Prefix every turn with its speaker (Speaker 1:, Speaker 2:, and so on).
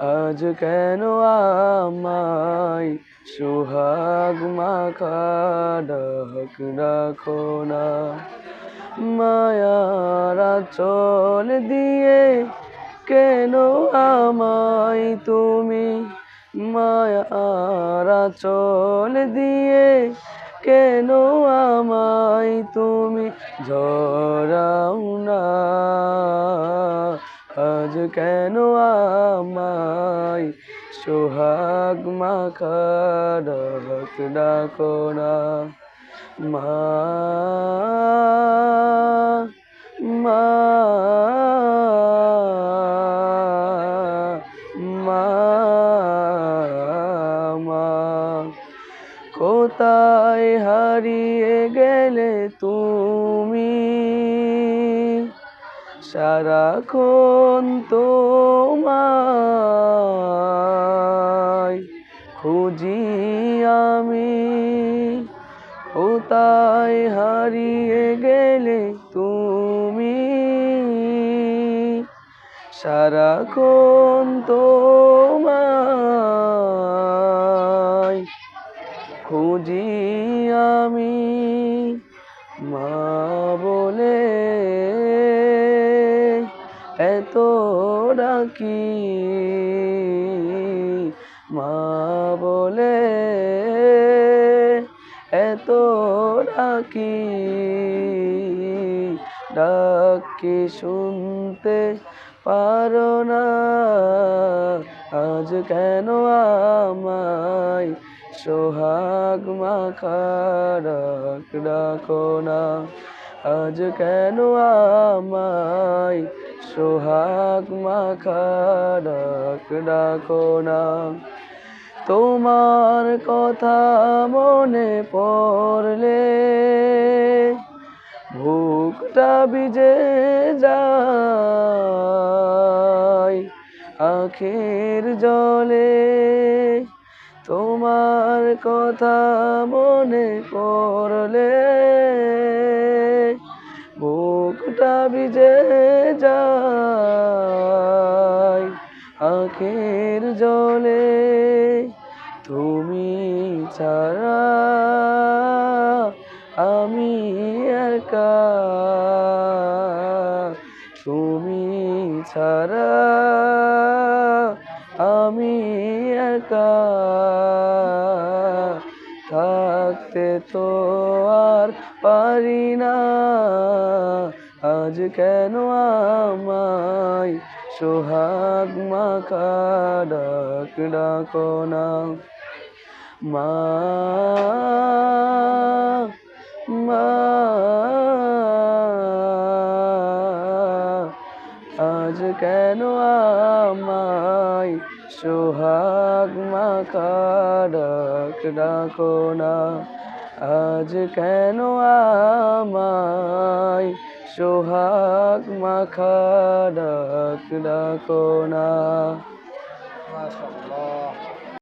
Speaker 1: আজ কেন আমায় সোহাগ মাখা ডাক ডাকো না? মায়ারা চল দিয়ে কেন আমায় তুমি? মায়ারা চল দিয়ে কেন আমায় তুমি? ঝরাও না। আজ কেন আমায় সোহাগ মাখা ডাক ডাকো না। মা মা। কোথায় হারিয়ে গেলে সারাক্ষণ তোমায় খুঁজি আমি। কোথায় হারিয়ে গেলে তুমি? সারাক্ষণ তোমায় খুঁজি আমি। ডাকি মা বলে এত ডাকি ডাকি শুনতে পারো না। আজ কেন আমায় সোহাগ মাখা ডাক ডাকো না? আজ কেন আমায় সোহাগ মাখা ডাক ডাকো তোমার কথা মনে পড়লে বুকটা বিজে যায় আখের জলে। তোমার কথা মনে পড়লে বুকটা ভিজে যায় আখের জলে। তুমি ছাড়া আমি একা। তুমি ছাড়া আমি একা। থাকতে তো আর পারি না। আজ কেন আমায় সোহাগ মাখা ডাক না? মা মা, আজ কেন আমায় সোহাগ মাখা ডাকো না? আজ কেন আমায় সোহাগ মাখা ডাক ডাকো